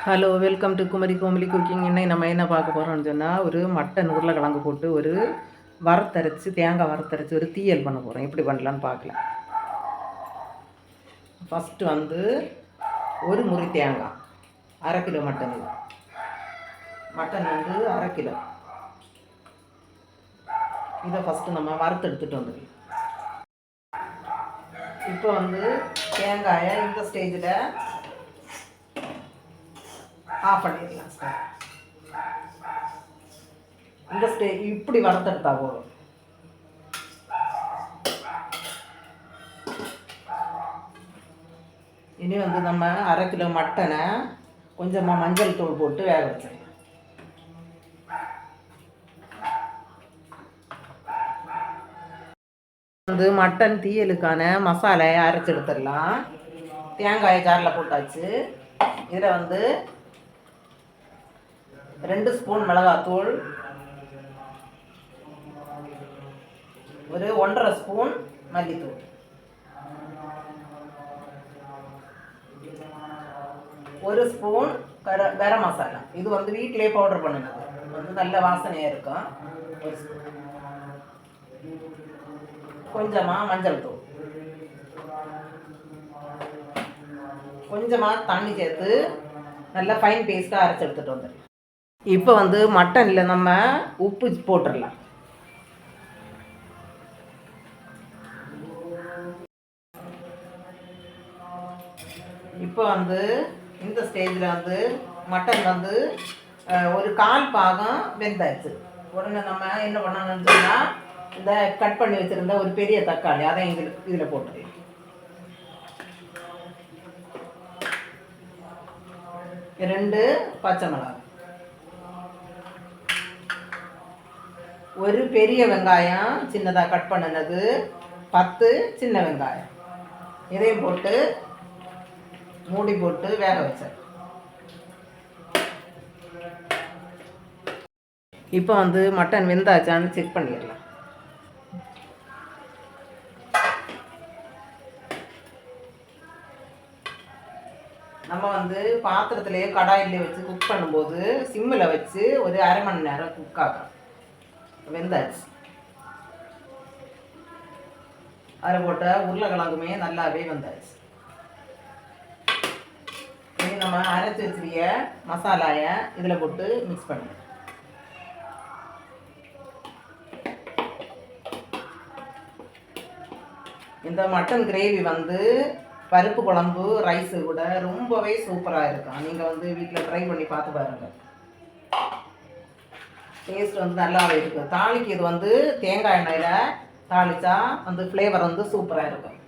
Hello welcome to Kumari Komali cooking இன்னைக்கு நம்ம என்ன பார்க்க போகிறோம்னு சொன்னால் ஒரு மட்டன் உருளைக்கிழங்கு போட்டு ஒரு வறுத்தரைச்சி தேங்காய் வறுத்தரைச்சி ஒரு தீயல் பண்ண போகிறோம் எப்படி பண்ணலான்னு பார்க்கலாம். ஃபஸ்ட்டு வந்து ஒரு முறி தேங்காய் அரை கிலோ மட்டன் இது மட்டன் வந்து அரை கிலோ. இதை ஃபஸ்ட்டு நம்ம வறுத்து எடுத்துகிட்டு வந்துடலாம். இப்போ வந்து தேங்காயை இந்த ஸ்டேஜில் ஆஃப் பண்ணிடலாம் சார் இந்த ஸ்டே இப்படி வறுத்தெடுத்தா போதும். இனி வந்து நம்ம அரை கிலோ மட்டனை கொஞ்சமாக மஞ்சள் தூள் போட்டு வேக வச்சிடலாம். வந்து மட்டன் தீயலுக்கான மசாலையை அரைச்சி எடுத்துடலாம். தேங்காயை ஜாரில் போட்டாச்சு. இதில் வந்து ரெண்டு ஸ்பூன் மிளகாத்தூள். ஒரு ஒன்றரை ஸ்பூன் மல்லித்தூள். ஒரு ஸ்பூன் கர கரம் மசாலா. இது வந்து வீட்டிலே பவுடர் பண்ணுனது. வந்து நல்ல வாசனையாக இருக்கும். ஒரு ஸ்பூன் கொஞ்சமாக மஞ்சள் தூள். கொஞ்சமாக தண்ணி சேர்த்து நல்லா ஃபைன் பேஸ்ட்டாக அரைச்சி எடுத்துகிட்டு வந்துடுறேன் இப்போ வந்து மட்டனில் நம்ம உப்பு போட்டுடலாம் இப்போ வந்து இந்த ஸ்டேஜில் வந்து மட்டன் வந்து ஒரு கால் பாகம் வெந்தாச்சு. உடனே நம்ம என்ன பண்ணணும்னு சொன்னால் இந்த கட் பண்ணி வச்சுருந்த ஒரு பெரிய தக்காளி அதை எங்களுக்கு இதில் போட்டுடலாம் ரெண்டு பச்சை மிளகாய். ஒரு பெரிய வெங்காயம் சின்னதாக கட் பண்ணினது பத்து சின்ன வெங்காயம். இதையும் போட்டு மூடி போட்டு வேக வச்சேன். இப்போ வந்து மட்டன் வெந்தாச்சான்னு செக் பண்ணிடலாம். நம்ம வந்து பாத்திரத்திலேயே கடாயிலே வச்சு குக் பண்ணும்போது சிம்மில் வச்சு ஒரு அரை மணி நேரம் குக் ஆகும் வெந்தாச்சு அதில் போட்ட உருளைக்கிழங்குமே நல்லாவே வந்தாச்சு. இனி நம்ம அரைச்சி வச்சிருக்க மசாலாயை இதில் போட்டு மிக்ஸ் பண்ணுங்க. இந்த மட்டன் கிரேவி வந்து பருப்பு குழம்பு ரைஸு கூட ரொம்பவே சூப்பராக இருக்கும். நீங்கள் வந்து வீட்டில் ட்ரை பண்ணி பார்த்து பாருங்கள் டேஸ்ட் வந்து நல்லாவே இருக்கும். தாளிக்கு இது வந்து தேங்காய் எண்ணெயில் தாளிச்சா வந்து ஃப்ளேவர் வந்து சூப்பராக இருக்கும்.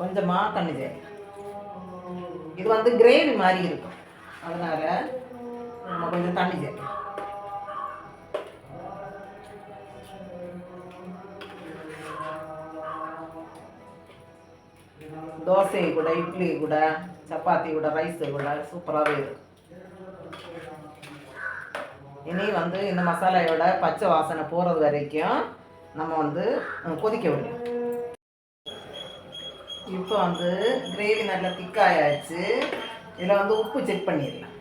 கொஞ்சமாக தண்ணி சேர்க்கலாம் இது வந்து கிரேவி மாதிரி இருக்கும். அதனால் நம்ம கொஞ்சம் தண்ணி சேர்க்கலாம் தோசை கூட இட்லி கூட சப்பாத்தி கூட ரைஸ் கூட சூப்பராகவே இருக்கும். இனி வந்து இந்த மசாலாயோட பச்சை வாசனை போகிறது வரைக்கும் நம்ம வந்து கொதிக்க விடணும். இப்போ வந்து கிரேவி நல்லா திக்காயாச்சு இதில் வந்து உப்பு செக் பண்ணிடலாம்.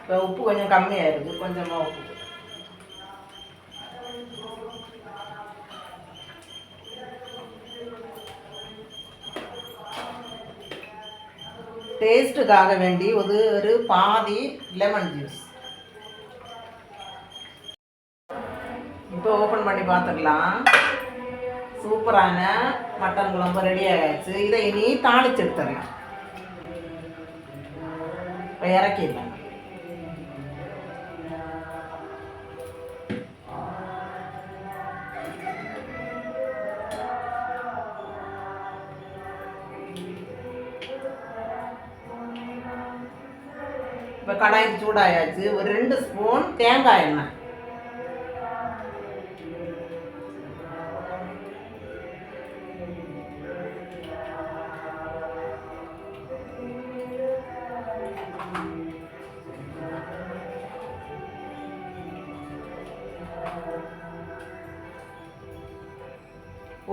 இப்போ உப்பு கொஞ்சம் கம்மியாக இருக்குது கொஞ்சமாக உப்பு டேஸ்ட்டுக்காக வேண்டி ஒரு ஒரு பாதி லெமன் ஜூஸ் இப்போ ஓப்பன் பண்ணி பார்த்துக்கலாம். சூப்பரான மட்டன் குழம்பு ரெடி ஆகிடுச்சு இதை இனி தாளிச்சு எடுத்துடலாம். இப்போ இறக்கிடலாம். இப்போ கடாய் சூடாயாச்சு. ஒரு ரெண்டு ஸ்பூன் தேங்காய் எண்ணெய்.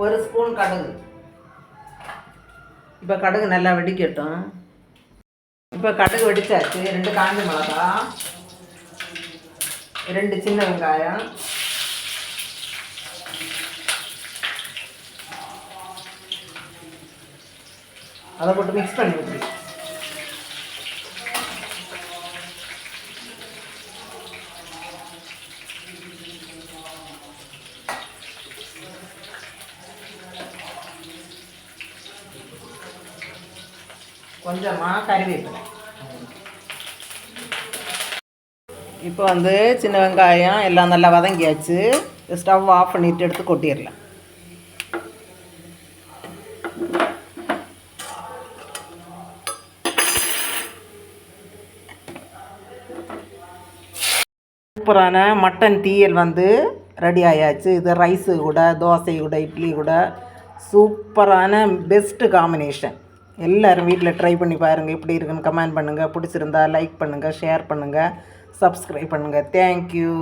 ஒரு ஸ்பூன் கடுகு. இப்போ கடுகு நல்லா வெடிக்கட்டும். இப்போ கடுகு வெடிச்சாச்சு ரெண்டு காஞ்ச மிளகா ரெண்டு சின்ன வெங்காயம். அதை போட்டு மிக்ஸ் பண்ணி விட்டுருக்கேன் கொஞ்சமாக கருவேப்பிலை. இப்போ வந்து சின்ன வெங்காயம் எல்லாம் நல்லா வதங்கியாச்சு. ஸ்டவ் ஆஃப் பண்ணிட்டு எடுத்து கொட்டிடலாம். சூப்பரான மட்டன் தீயல் வந்து ரெடி ஆயாச்சு. இது ரைஸு கூட தோசை கூட இட்லி கூட. சூப்பரான பெஸ்ட்டு காம்பினேஷன் எல்லோரும் வீட்டில் ட்ரை பண்ணி பாருங்கள் எப்படி இருக்குன்னு கமெண்ட் பண்ணுங்கள் பிடிச்சிருந்தா லைக் பண்ணுங்கள் ஷேர் பண்ணுங்கள் சப்ஸ்கிரைப் பண்ணுங்கள் தேங்க்யூ